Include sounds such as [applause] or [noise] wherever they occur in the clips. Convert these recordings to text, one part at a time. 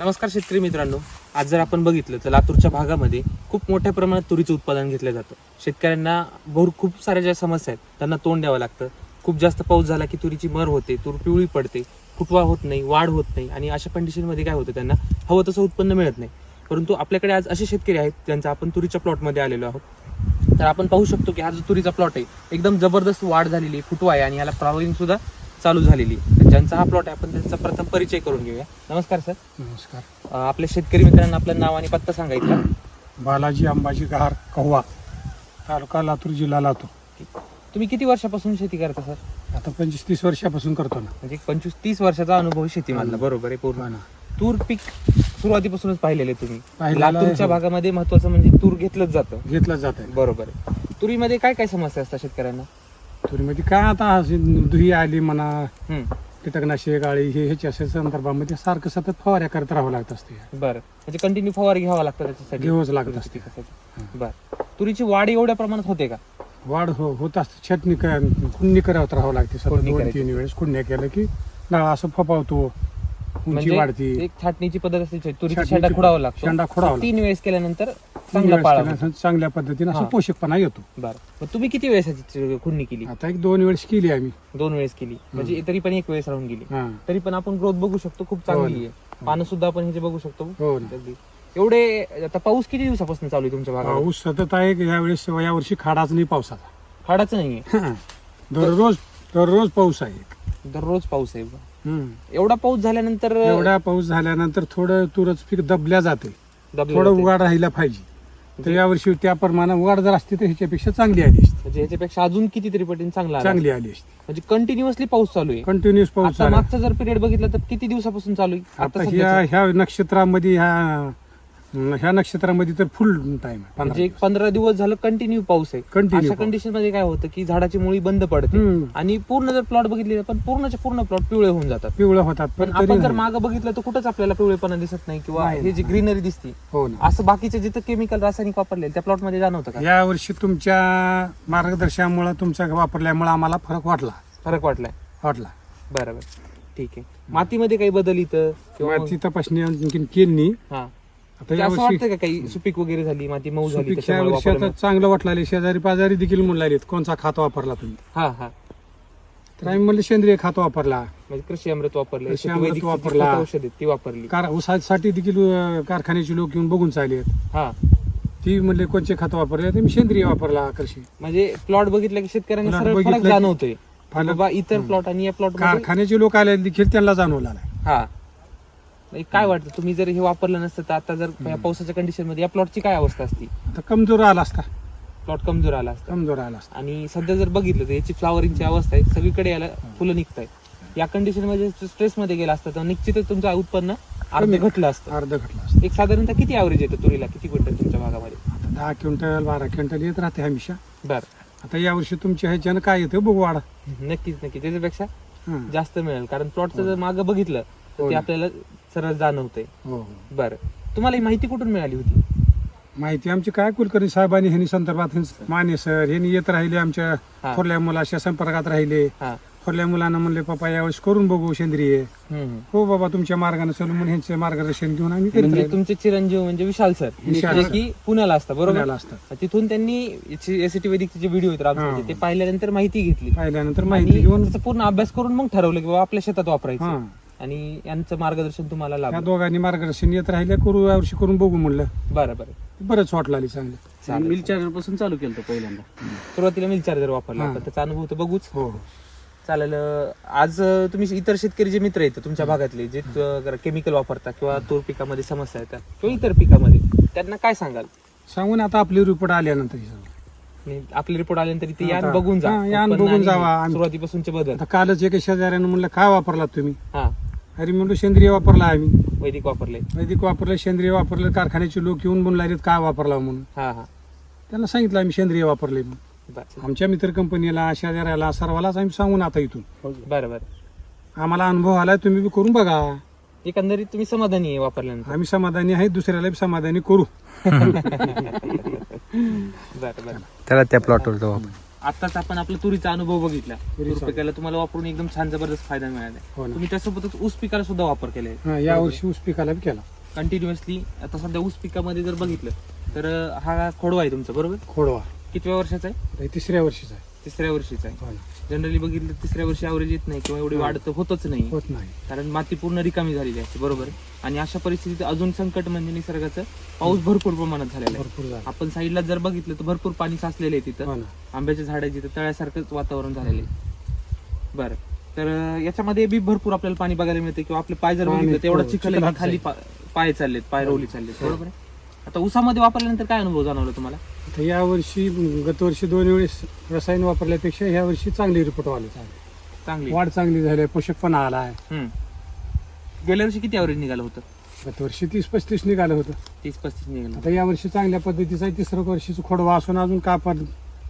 नमस्कार शेतकरी मित्रांनो. आज जर आपण बघितलं तर लातूरच्या भागामध्ये खूप मोठ्या प्रमाणात तुरीचं उत्पादन घेतलं जातं. शेतकऱ्यांना भर खूप साऱ्या ज्या समस्या आहेत त्यांना तोंड द्यावं लागतं. खूप जास्त पाऊस झाला की तुरीची मर होते तूर पिवळी पडते फुटवा होत नाही वाढ होत नाही आणि अशा कंडिशनमध्ये काय होतं त्यांना? हवं तसं उत्पन्न मिळत नाही. परंतु आपल्याकडे आज असे शेतकरी आहेत ज्यांचा आपण तुरीच्या प्लॉटमध्ये आलेलो आहोत. तर आपण पाहू शकतो की हा जो तुरीचा प्लॉट आहे एकदम जबरदस्त वाढ झालेली फुटवा आहे आणि याला फ्लावरिंग सुद्धा चालू झालेली आहे. ज्यांचा हा प्लॉट आहे आपण त्यांचा प्रथम परिचय करून घेऊया. नमस्कार सर नमस्कार. अं, आपल्या शेतकरी मित्रांना आपलं नाव आणि पत्ता सांगायचा बालाजी अंबाजी गहार कव्वा तालुका लातूर जिल्हा लातूर. तुम्ही किती वर्षापासून शेती करता सर आता पंचवीस तीस वर्षापासून करतो ना. म्हणजे पंचवीस तीस वर्षाचा अनुभव आहे शेतीमधला बरोबर आहे पूर्ण. हो ना. तूर पीक सुरुवातीपासूनच पाहिलेले तुम्ही. पाहिलेलं आहे, लातूरच्या. भागामध्ये महत्वाचं म्हणजे तूर घेतलंच जातं. घेतलं जात आहे. बरोबर आहे. तुरीमध्ये काय काय समस्या असतात शेतकऱ्यांना? तुरीमध्ये काय आता अशी दुही आली म्हणा हम्म, कीटकनाशक गाळी हे ह्याच्या अशा संदर्भामध्ये सारखं सतत फवाऱ्या करत राहावं लागत असते. बरं. म्हणजे कंटिन्यू फवारी घ्यावा लागतं त्याच्यासाठी? घेऊच लागत असते. बर. तुरीची वाढ एवढ्या प्रमाणात होते का? वाढ हो होत असते. छटणी कुंडी करत राहावं लागते सतत. खुडणी दोन करायची. तीन वेळेस कुंड्या केलं की डाळ असं फपावतो. उंची म्हणजे वाढती. एक छाटणीची पद्धत असते तुरीचा छाटणीची शेंडा खुडावा लागतो. शेंडा खुडावा तीन वेळेस केल्यानंतर चांगला वेळेस पाळा केलं, चांगल्या पद्धतीने हा. असं पोषकपणा येतो. बरं. मग तुम्ही किती वेळेस याची खुडणी केली? आता एक दोन वेळेस केली आम्ही. दोन वेळेस केली. म्हणजे तरी पण एक वेळेस राहून गेली. हा. तरी पण आपण ग्रोथ बघू शकतो खूप चांगली आहे. पानं सुद्धा आपण ह्याचे बघू शकतो. हो ना. अगदी. एवढे आता पाऊस किती दिवसापासून चालू आहे तुमच्या भागात? पाऊस सतत आहे की यावेळेस यावर्षी खाडाच नाही पावसाचा. खाडाच नाहीये? दररोज दररोज पाऊस आहे दररोज पाऊस आहे. हम्म. एवढा पाऊस झाल्यानंतर एवढा पाऊस झाल्यानंतर थोडं तुरच पीक दबल्या जाते. दबलं थोडं. उगाड राहिला पाहिजे. तर यावर्षी त्याप्रमाणे उगाड जर असती तर ह्याच्यापेक्षा चांगली आली असती. म्हणजे ह्याच्यापेक्षा अजून कितीतरी पटीने चांगला आला. चांगली आली असती. म्हणजे कंटिन्युअसली पाऊस चालू आहे. कंटिन्युअस पाऊस आता झाला मागचा जर पिरियड बघितला तर किती दिवसापासून चालू आहे? आता आता ह्या सध्याचं? ह्या नक्षत्रामध्ये ह्या ह्या नक्षत्रामध्ये तर फुल टाइम आहे म्हणजे एक पंधरा दिवस झालं कंटिन्यू पाऊस आहे. Continue अशा पाऊस. कंडिशनमध्ये काय होतं की झाडाची मुळी बंद पडते. हम्म. आणि पूर्ण जर प्लॉट बघितले पण पूर्णचे पूर्ण प्लॉट पिवळे होऊन जातात. पिवळं होतात पण पण तरी आपण जर नाही. मागं बघितलं तर कुठंच आपल्याला पिवळेपणा दिसत नाही किंवा नाही, हे जी नाही. ग्रीनरी दिसते हो ना. असं बाकीचे जिथं केमिकल रासायनिक वापरले त्या प्लॉटमध्ये जाणवतं का? या वर्षी तुमच्या मार्गदर्शनामुळे तुमच्या वापरल्यामुळे आम्हाला फरक वाटला. फरक वाटलाय. वाटला. बरोबर ठीक आहे. मातीमध्ये काही बदल इथं? किंवा माती तपासणी आणखीन केली. हा. आता असं वाटतं का काही सुपीक वगैरे झाली माती मऊ झाली सुपीक त्याच्यामुळे वर्षी आता? चांगलं वाटलं शेजारी पाजारी देखील म्हणून लागलेत कोणचा खात वापरला तुम्ही? हा हा. तर आम्ही म्हणले सेंद्रिय खात वापरला. म्हणजे कृषी अमृत वापरले कृषी अमृत वापरला. औषध आहेत ती वापरली. कार ऊसासाठी देखील अं, कारखान्याचे लोक येऊन बघून चालले हा. ती म्हणले कोणचे खत वापरले? तर मी सेंद्रिय वापरला कृषी. म्हणजे प्लॉट बघितलं की शेतकऱ्यांना Plot सरळ फरक बघितलं की- जाणवतोय. फरक- बाबा इतर प्लॉट आणि या प्लॉट कारखान्याचे लोक आले देखील त्यांना जाणवला हा. म्हणजे काय वाटतं? तुम्ही जर हे वापरलं नसतं तर आता जर या पावसाच्या कंडिशनमध्ये या प्लॉटची काय अवस्था असती? आता कमजोर आला असता. प्लॉट कमजोर आला असता. कमजोर आला असता. आणि सध्या जर बघितलं तर याची फ्लावरिंगची अवस्था आहे. सगळीकडे याला फुलं निघत आहेत या कंडिशनमध्ये स्ट्रेस मध्ये गेला असता तर निश्चितच तुमचं उत्पन्न अर्ध. घटलं असतं. अर्ध घटला असता. एक साधारणतः किती ॲव्हरेज येतं तुरीला? किती क्विंटल तुमच्या भागामध्ये? आता दहा क्विंटल बारा क्विंटल येत राहते हमेशा. बर. आता यावर्षी तुमच्या ह्याच्यानं काय येतं? बघू वाढ. नक्कीच नक्की त्याच्यापेक्षा हं. जास्त मिळेल. कारण प्लॉटचं जर मागं बघितलं तर हो ते ना. आपल्याला सरळ जाणवतंय. हो. हो बरं. तुम्हाला ही माहिती कुठून मिळाली होती? माहिती आमची काय कुलकर्णी साहेबांनी ह्यांनी संदर्भात ह्यांनी- माने सर ह्यांनी येत राहिले आमच्या हा. थोरल्या मुलाच्या संपर्कात राहिले. हा. थोरल्या मुलांना म्हणले पप्पा यावेळेस करून बघू सेंद्रिय. हम्म. हो बाबा तुमच्या मार्गाने चलून म्हणून ह्यांचे मार्गदर्शन घेऊन आम्ही करीत म्हणजे राहिलो. तुमचे चिरंजीव म्हणजे विशाल सर. विशाल जे सर. की पुण्याला असतात बरोबर? असतात. तिथून त्यांनी एसीटी वैदिकचे जे व्हिडिओ आहेत रामसरचे, हा. ते पाहिल्यानंतर माहिती घेतली. पाहिल्यानंतर आणि माहिती घेऊन त्याचा पूर्ण अभ्यास करून मग ठरवलं की बाबा आपल्या शेतात वापरायचं. हा. आणि यांचं मार्गदर्शन तुम्हाला या लाभलं दोघांनी मार्गदर्शन येत राहिले करू यावर्षी करून बघू म्हणलं. बरं बरं. बरंच वाटलं आली चांगलं. चालेल. मिल चार्जरपासून चालू केलं होतं पहिल्यांदा. सुरुवातीला मिल चार्जर वापरला हा. आता त्याचा अनुभव तर बघूच. हो. हो. चालेल अं, आज अं, तुम्ही इतर शेतकरी जे मित्र आहेत तुमच्या भागातले जे केमिकल वापरतात किंवा तूर पिकामध्ये समस्या येतात किंवा इतर पिकामध्ये त्यांना काय सांगाल? सांगून आता आपली रिपोर्ट आल्यानंतर हे. आणि आपले रिपोर्ट आल्यानंतर ते यान बघून जा. हा, यान उत्पन्न बघून आणि जावा. आम्ही- सुरुवातीपासूनचे बदल. आता कालच एका शेजाऱ्यानं म्हणलं काय वापरलात तुम्ही. हा. अरे म्हणलो सेंद्रिय वापरला आम्ही. वैदिक वापरले. वैदिक वापरलं सेंद्रिय वापरलं कारखान्याचे लोक येऊन म्हणून लागलेत काय वापरला म्हणून? हा हा. त्यांना सांगितलं आम्ही सेंद्रिय वापरले. म्हणून बरं. आमच्या मित्र कंपनीला शेजाऱ्याला सर्वालाच आम्ही सांगून आता इथून. बरं बरं. आम्हाला अनुभव आलाय तुम्ही बी करून बघा. एकंदरीत तुम्ही समाधानी आहे वापरल्यानंतर. आम्ही समाधानी आहे दुसऱ्याला बी समाधानी करू. [laughs] बरं बरं. त्याला त्या प्लॉटवर जाऊ आपण. आताच आपण आपला तुरीचा अनुभव बघितला. तूर पिकाला तुम्हाला वापरून एकदम छान जबरदस्त फायदा मिळाला. हो ना. तुम्ही त्यासोबतच ऊस पिकाला सुद्धा वापर केलाय. हा, या वर्षी ऊस पिकाला बी केला. कंटिन्युअसली आता सध्या ऊस पिकामध्ये जर बघितलं तर अं, हा खोडवा आहे तुमचा बरोबर? खोडवा. कितव्या वर्षाचा आहे? हे तिसऱ्या वर्षीचा आहे. तिसऱ्या वर्षीचा आहे हो. जनरली बघितलं तिसऱ्या वर्षी ॲव्हरेज येत नाही किंवा एवढी हा. वाढ तर होतच नाही होत नाही कारण माती पूर्ण रिकामी झालेली असते बरोबर आहे? आणि अशा परिस्थितीत अजून संकट म्हणजे निसर्गाचं पाऊस भरपूर प्रमाणात झालेला आहे भरपूर झाला आपण साईडला जर बघितलं तर भरपूर पाणी साचलेलं आहे तिथं हो ना आंब्याच्या झाडाची तर तळ्यासारखंच वातावरण झालेलं आहे बरं तर अं, याच्यामध्ये बी भरपूर आपल्याला पाणी बघायला मिळते किंवा आपले पाय जर पाणी, बघितलं तेवढा हो, चिखल आहे की चिखलात खाली. पा- पाय चाललेत पाय हो. रोवली चाललेत हो. बरोबर आहे आता उसामध्ये वापरल्यानंतर काय अनुभव जाणवला तुम्हाला तर या वर्षी गत वर्षी दोन वेळेस रसायन वापरल्यापेक्षा ह्या वर्षी चांगली रिपोर्ट आले. चांगले. चांगली वाढ चांगली झाली पोषकपणा आला आहे हम्म. गेल्या वर्षी किती ॲव्हरेज निघालं होतं? गत वर्षी तीस पस्तीस निघालं होतं. तीस पस्तीस निघालं आता या वर्षी चांगल्या पद्धतीचा आहे तिसरं वर्षीचं खोडवा असून अजून का पण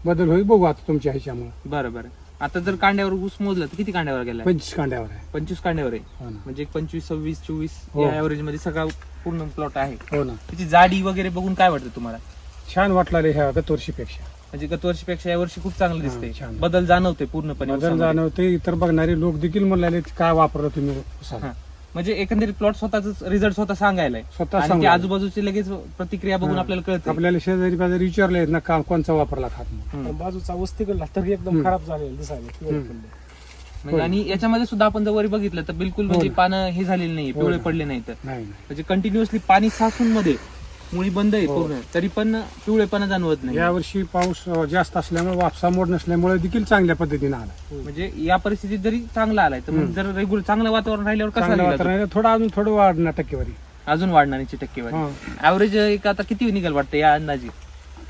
बदल होईल बघू आता तुमच्या ह्याच्यामुळे बरं बरं. आता जर कांड्यावर ऊस मोजलं तर किती कांड्यावर गेला पंचवीस कांड्यावर आहे. पंचवीस कांड्यावर आहे. हो ना. म्हणजे एक पंचवीस सव्वीस चोवीस हो. या ऍव्हरेजमध्ये सगळा पूर्ण प्लॉट आहे. हो ना. त्याची जाडी वगैरे बघून काय वाटतं तुम्हाला? छान वाटला रे ह्या गत वर्षीपेक्षा म्हणजे गत वर्षीपेक्षा या वर्षी खूप चांगलं हा, दिसतंय छान. बदल जाणवते पूर्णपणे बदल ऊसामध्ये. जाणवते इतर बघणारे लोक देखील म्हणाले काय वापरलं तुम्ही उसाला हा. म्हणजे एकंदरीत प्लॉट स्वतःच रिझल्ट स्वतः सांगायलाय स्वतः आणि ते सांगा आजूबाजूचे लगेच प्रतिक्रिया बघून हा. आपल्याला कळतं आपल्याला शेजारी पाजारी विचारले ना का कोणचा वापरला खात म्हणून. बाजूचा वस्ती कडला तरी एकदम हम्म. खराब झालेला दिसायला पिवळे हम्म. पडले. म्हणजे आणि याच्यामध्ये सुद्धा आपण जर वरी बघितलं तर बिलकुल म्हणजे ना. पानं हे झालेली नाही हो पिवळे ना. पडले नाही तर नाही नाही म्हणजे कंटिन्युअसली पाणी साचून मध्ये मुळी बंद आहे हो. पूर्ण तरी पण पिवळेपणा जाणवत नाही या वर्षी पाऊस अं, जास्त असल्यामुळे वापसा मोड नसल्यामुळे देखील चांगल्या पद्धतीने आला म्हणजे या परिस्थितीत जरी चांगला आलाय तर मग. जर रेग्युलर चांगलं वातावरण राहिल्यावर कसं चांगलं? वातावरण. थोडं अजून थोडं वाढणार टक्केवारी अजून वाढणारीची टक्केवारी हा. ऍव्हरेज एक आता किती निघाल वाटतं या अंदाजे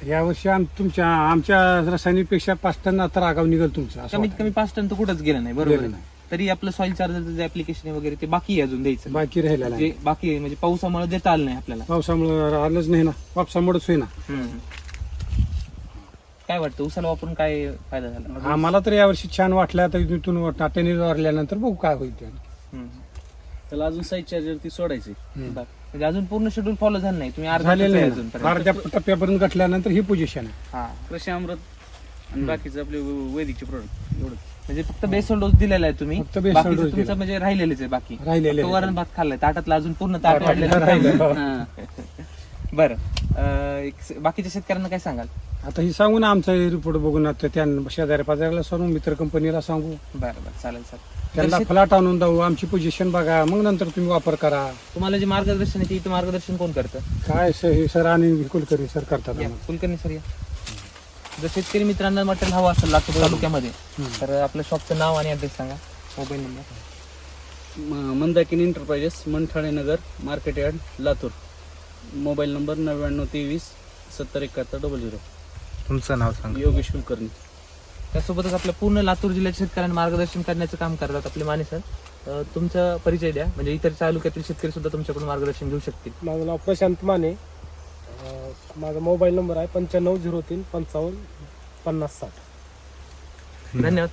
या वर्षी आम तुमच्या आमच्या रासायनिकपेक्षा पाच टन तर आगाव निघेल तुमचं असं कमीत वाटतं. कमी पाच टन तर कुठंच गेलं नाही बरोबर गेलं आहे. नाही. तरी आपलं सॉइल चार्जरचं जे ऍप्लिकेशन वगैरे ते बाकी आहे अजून द्यायचं. बाकी राहिलेला जे बाकी आहे म्हणजे पावसामुळे देता आलं नाही आपल्याला. पावसामुळे आलंच नाही ना. पावसामुळेच होईना. हम्म. काय वाटतं उसाला वापरून काय फायदा झाला? आम्हाला तर यावर्षी छान वाटलं. आता इथून नाट्याने वारल्यानंतर बघू काय होईल ते. हम्म. त्याला अजून साईड चार्जर ती सोडायची. हम्म. म्हणजे अजून पूर्ण शेड्यूल फॉलो झालं नाही. तुम्ही अर्धा झालेलं आहे आहे अजून ना. अर्ध्या टप्प्यापर्यंत गाठल्यानंतर ही पोझिशन आहे. हा. कृषी अमृत आणि बाकीचे आपले वैदिकचे प्रोडक्ट एवढं म्हणजे फक्त बेसल डोस दिलेला आहे तुम्ही. फक्त basal बाकीचं dose तुमचं दिला. म्हणजे राहिलेलेच आहे बाकी. राहिलेले फक्त वरण भात खाल्लाय. ताटातला अजून पूर्ण ताट वाढलेलं राहिलं. [laughs] बरं. बाकीच्या शेतकऱ्यांना काय सांगाल? आता ही सांगू ना आमचा रिपोर्ट बघून आता त्यांना शेजारी पाजाऱ्याला सांगू मित्र कंपनीला सांगू. बरं बरं. चालेल त्यांना फ्लॅट आणून जाऊ आमची पोझिशन बघा. मग नंतर तुम्ही वापर करा. तुम्हाला जे मार्गदर्शन आहे ते इथं मार्गदर्शन कोण करतं? काय सर हे सर आणि कुलकर्णी सर करतात या, आम्हाला. कुलकर्णी सर या. जर शेतकरी मित्रांना मटेरियल हवं असेल लातूर तालुक्यामध्ये. तर आपल्या शॉपचं नाव आणि ऍड्रेस सांगा. Mobile number. म- Mandakini enterprises Manthale Nagar market yard Latur. Mobile number नव्याण्णव तेवीस सत्तर एकाहत्तर डबल झिरो तुमचं नाव सांगा. योगेश कुलकर्णी. त्यासोबतच आपल्या पूर्ण लातूर जिल्ह्याच्या शेतकऱ्यांना मार्गदर्शन करण्याचं काम करतात आपले माने सर. अं, तुमचा परिचय द्या. म्हणजे इतर तालुक्यातील शेतकरी सुद्धा तुमच्याकडून मार्गदर्शन घेऊ शकतील. माझं नाव प्रशांत माने. माझा मोबाईल नंबर आहे पंच्याण्णव झिरो तीन पंचावन्न पन्नास साठ. धन्यवाद.